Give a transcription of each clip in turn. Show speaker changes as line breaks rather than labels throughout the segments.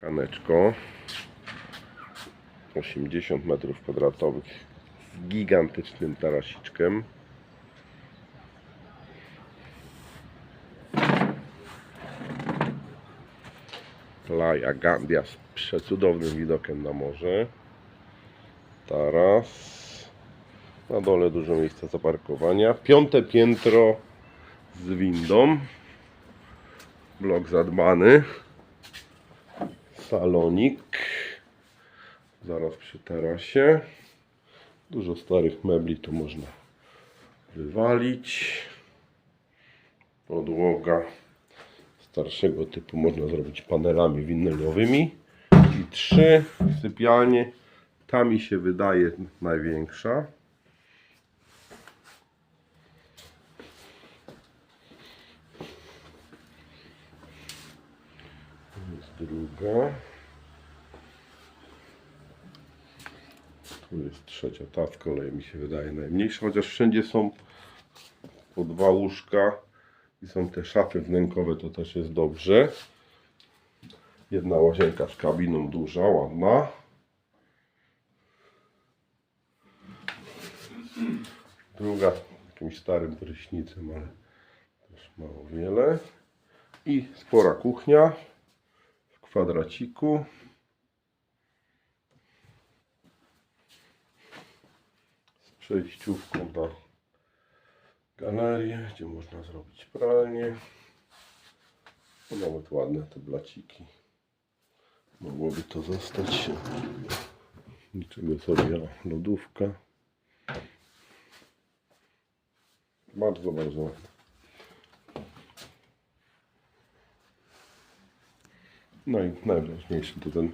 Kaneczko 80 metrów kwadratowych z gigantycznym tarasiczkiem. Playa Gandia z przecudownym widokiem na morze. Taras. Na dole dużo miejsca zaparkowania. Piąte piętro z windą. Blok zadbany. Salonik. Zaraz przy tarasie. Dużo starych mebli tu można wywalić. Podłoga starszego typu można zrobić panelami winylowymi. I trzy sypialnie. Ta mi się wydaje największa. Jest druga. Tu jest trzecia. Ta z kolei mi się wydaje najmniejsza, chociaż wszędzie są po dwa łóżka i są te szafy wnękowe, to też jest dobrze. Jedna łazienka z kabiną duża, ładna. Druga jakimś starym prysznicem, ale też mało wiele. I spora kuchnia kwadraciku. Z przejściówką na galerię, gdzie można zrobić pralnię. No, nawet ładne te blaciki. Mogłoby to zostać. Niczego sobie, lodówka. Bardzo, bardzo ładne. No i najważniejszy to ten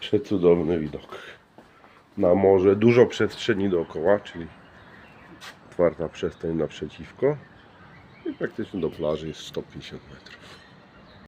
przecudowny widok na morze. Dużo przestrzeni dookoła, czyli otwarta przestrzeń naprzeciwko. I praktycznie do plaży jest 150 metrów.